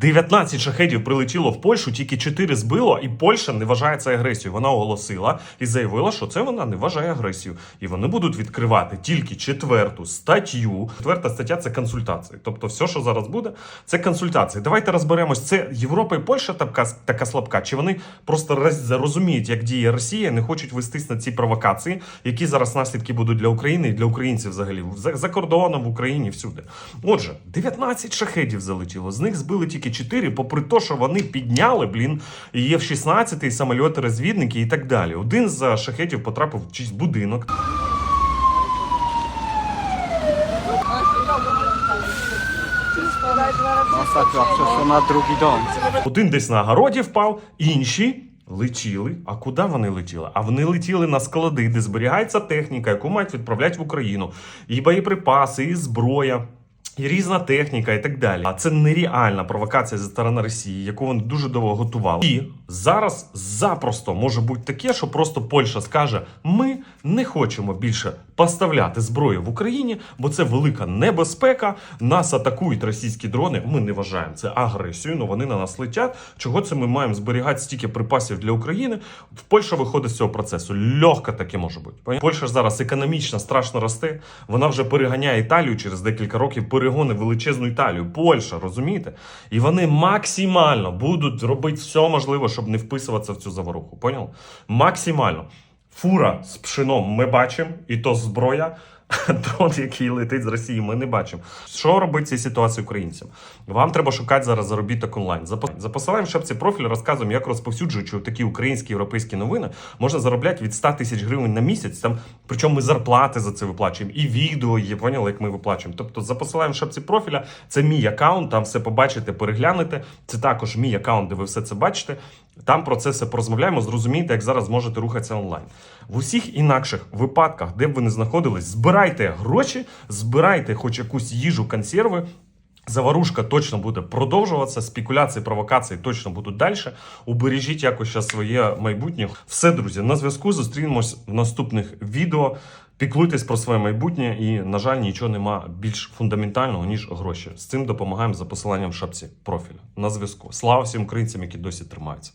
19 шахедів прилетіло в Польщу, тільки 4 збило, і Польща не вважає це агресією. Вона оголосила і заявила, що це вона не вважає агресією. І вони будуть відкривати тільки четверту статтю. Четверта стаття це консультації. Тобто, все, що зараз буде, це консультації. Давайте розберемось. Це Європа і Польща така, така слабка, чи вони просто розуміють, як діє Росія, не хочуть вестись на ці провокації, які зараз наслідки будуть для України і для українців взагалі за, за кордоном в Україні всюди. Отже, 19 шахедів залетіло. З них збили тільки 4, попри те, що вони підняли, блін, є в 16 самольоти розвідники і так далі. Один з шахедів потрапив в чийсь будинок. Один десь на городі впав, інші летіли. А куди вони летіли? А вони летіли на склади, де зберігається техніка, яку мають відправляти в Україну. І боєприпаси, і зброя. І різна техніка, і так далі. А це нереальна провокація зі сторони Росії, яку вони дуже довго готували. І зараз запросто може бути таке, що просто Польща скаже: ми не хочемо більше поставляти зброю в Україні, бо це велика небезпека. Нас атакують російські дрони. Ми не вважаємо це агресією, але вони на нас летять. Чого це ми маємо зберігати стільки припасів для України? В Польща виходить з цього процесу. Легко таке може бути. Польща ж зараз економічно страшно росте. Вона вже переганяє Італію через декілька років. Перегони величезну Італію. Польща, розумієте? І вони максимально будуть робити все можливе, щоб не вписуватися в цю заворуху. Поняв? Максимально. Фура з пшеном ми бачимо, і то зброя. Дрон, який летить з Росії, ми не бачимо. Що робить в цій ситуації українцям? Вам треба шукати зараз заробіток онлайн. За пос- За посиланням шапці профілю розказуємо, як розповсюджуючи такі українські європейські новини, можна заробляти від 100 тисяч гривень на місяць. Там причому ми зарплати за це виплачуємо, і відео є, поняли, як ми виплачуємо. Тобто за посиланням шапці профіля це мій аккаунт, там все побачите, переглянете. Це також мій аккаунт, де ви все це бачите. Там про це все порозмовляємо, зрозумієте, як зараз можете рухатися онлайн. В усіх інакших випадках, де б ви не знаходились, збирайте гроші, збирайте хоч якусь їжу, консерви. Заварушка точно буде продовжуватися, спекуляції, провокації точно будуть далі. Убережіть якось ще своє майбутнє. Все, друзі, на зв'язку. Зустрінемось в наступних відео. Піклуйтесь про своє майбутнє і, на жаль, нічого нема більш фундаментального, ніж гроші. З цим допомагаємо за посиланням в шапці профіля. На зв'язку. Слава всім українцям, які досі тримаються.